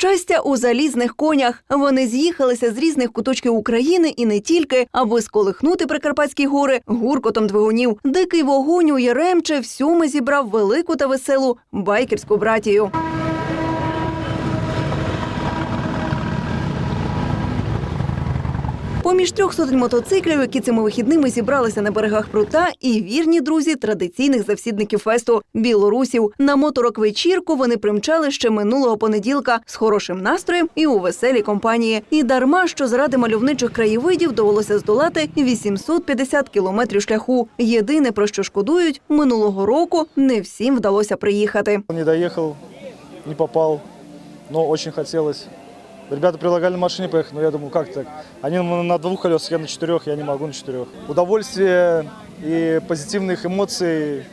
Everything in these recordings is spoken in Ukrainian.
Щастя у залізних конях. Вони з'їхалися з різних куточків України і не тільки, аби сколихнути Прикарпатські гори гуркотом двигунів. Дикий вогонь у Яремче всюми зібрав велику та веселу байкерську братію. Поміж трьох сотень мотоциклів, які цими вихідними зібралися на берегах прута, і вірні друзі традиційних завсідників фесту білорусів. На моторок вечірку вони примчали ще минулого понеділка з хорошим настроєм і у веселій компанії. І дарма, що заради мальовничих краєвидів довелося здолати 850 кілометрів шляху. Єдине про що шкодують, минулого року не всім вдалося приїхати. Не доехал, не попал, но очень хотелось. Ребята предлагали на машине поехать, но я думаю, как так? Они на на двух колесах, я на четырех, я не могу на четырех. Удовольствие и позитивных эмоций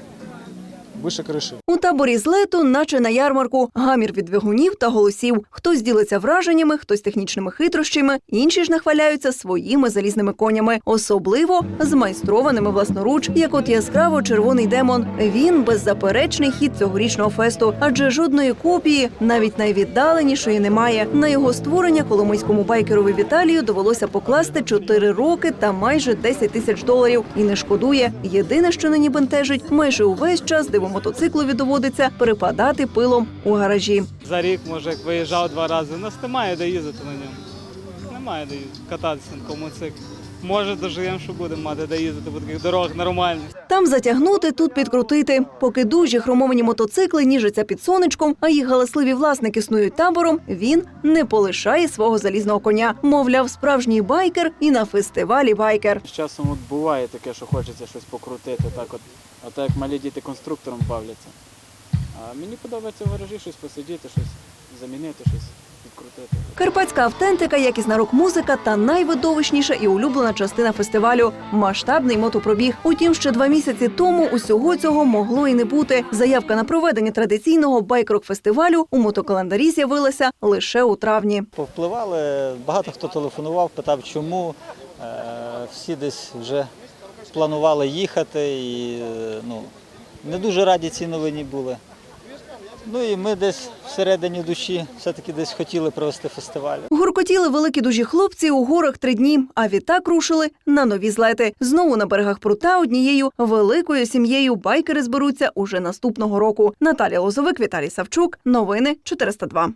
выше крыши. У таборі злету, наче на ярмарку, гамір від двигунів та голосів. Хтось ділиться враженнями, хтось технічними хитрощами, інші ж нахваляються своїми залізними конями, особливо змайстрованими власноруч, як от яскраво червоний демон. Він беззаперечний хід цьогорічного фесту, адже жодної копії, навіть найвіддаленішої, немає. На його створення коломийському байкерові Віталію довелося покласти 4 роки та майже 10 тисяч доларів. І не шкодує. Єдине, що нині бентежить, майже увесь час дивомотоциклові доводиться перепадати пилом у гаражі. За рік, може, як виїжджав два рази. У нас немає де їздити на ньому. Немає де їздити, кататися на такому циклі. Може, доживемо, що будемо мати де їздити по таких дорогах нормальних. Там затягнути, тут підкрутити. Поки дужі хромовані мотоцикли ніжаться під сонечком, а їх галасливі власники снують табором, він не полишає свого залізного коня. Мовляв, справжній байкер і на фестивалі байкер. З часом от буває таке, що хочеться щось покрутити, так от, а так як малі діти конструктором бавляться. А мені подобається в гаражі щось посидіти, щось замінити, щось. Карпатська автентика, якісна рок-музика та найвидовищніша і улюблена частина фестивалю масштабний мотопробіг. Утім, ще два місяці тому усього цього могло і не бути. Заявка на проведення традиційного байк-рок фестивалю у мотокалендарі з'явилася лише у травні. Повпливали, багато хто телефонував, питав, чому. Е, Всі десь вже планували їхати і е, ну, не дуже раді цій новині були. Ну і ми десь всередині душі все-таки десь хотіли провести фестиваль. Гуркотіли великі дужі хлопці у горах три дні, а відтак рушили на нові злети. Знову на берегах прута однією великою сім'єю байкери зберуться уже наступного року. Наталія Лозовик, Віталій Савчук. Новини 402.